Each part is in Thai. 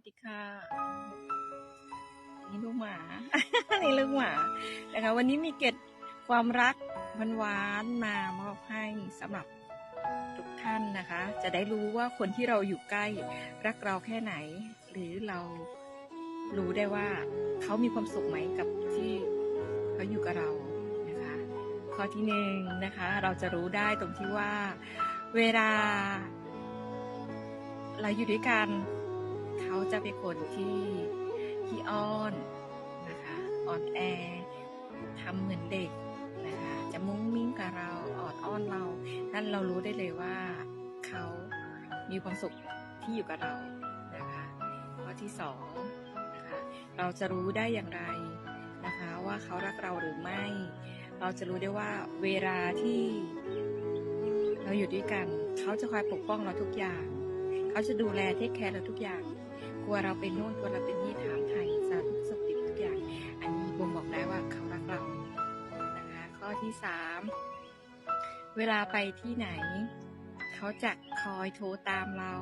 วัสดีค่ะ นี่ลูกหมา นี่ลูกหมา นะคะ วันนี้มีเกร็ดความรักหวานๆมามอบให้สำหรับทุกท่านนะคะ จะได้รู้ว่าคนที่เราอยู่ใกล้รักเราแค่ไหน หรือเรารู้ได้ว่าเขามีความสุขไหมกับที่เขาอยู่กับเรานะคะ ข้อที่หนึ่งนะคะ เราจะรู้ได้ตรงที่ว่า เวลาเราอยู่ด้วยกัน จะเป็นคนที่ที่อ้อนนะคะอ่อนแอทำเหมือนเด็กนะคะจะมุ้งมิ้งกับเราออดอ้อนเรา นั่นเรารู้ได้เลยว่าเขามีความสุขที่อยู่กับเรานะคะข้อที่สองนะคะเราจะรู้ได้อย่างไรนะคะว่าเขารักเราหรือไม่ เราจะรู้ได้ว่าเวลาที่เราอยู่ด้วยกัน เขาจะคอยปกป้องเราทุกอย่าง เขาจะดูแลเทคแคร์เราทุกอย่าง กลัวเราเป็นโน่นกลัวเราเป็นนี่ถามไทยสารทุกสุขดิทุกอย่าง อันนี้บ่งบอกได้ว่าเขารักเรานะคะ ข้อที่สามเวลาไปที่ไหน เขาจะคอยโทรตามเรา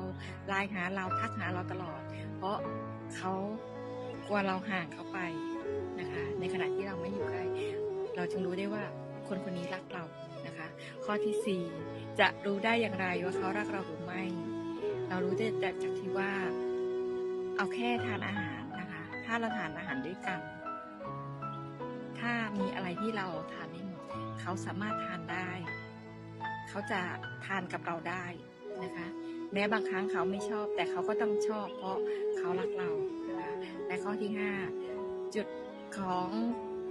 ไลน์หาเราทักหาเราตลอด เพราะเขากลัวเราห่างเขาไปนะคะ ในขณะที่เราไม่อยู่ใกล้เราจึงรู้ได้ว่าคนคนนี้รักเรานะคะ ข้อที่สี่จะรู้ได้อย่างไรว่าเขารักเราหรือไม่ เรารู้ได้จากจากที่ว่า เอาแค่ทานอาหารนะคะ ถ้าเราทานอาหารด้วยกัน ถ้ามีอะไรที่เราทานไม่หมด เขาสามารถทานได้ เขาจะทานกับเราได้นะคะ แม้บางครั้งเขาไม่ชอบ แต่เขาก็ต้องชอบ เพราะเขารักเรานะคะและข้อที่ห้าจุดของ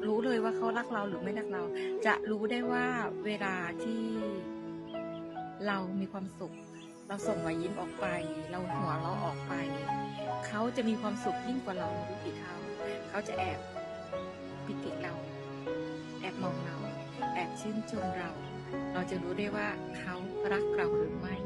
รู้เลยว่าเขารักเราหรือไม่รักเรา จะรู้ได้ว่าเวลาที่เรามีความสุข เราส่งรอยยิ้มออกไป เราหัวเราะออกไป เขาจะมีความสุขยิ่งกว่าเราไม่รู้กี่เขาเขาจะแอบปิติเรา แอบมองเรา แอบชื่นชมเรา เราจะรู้ได้ว่าเขารักเราหรือไม่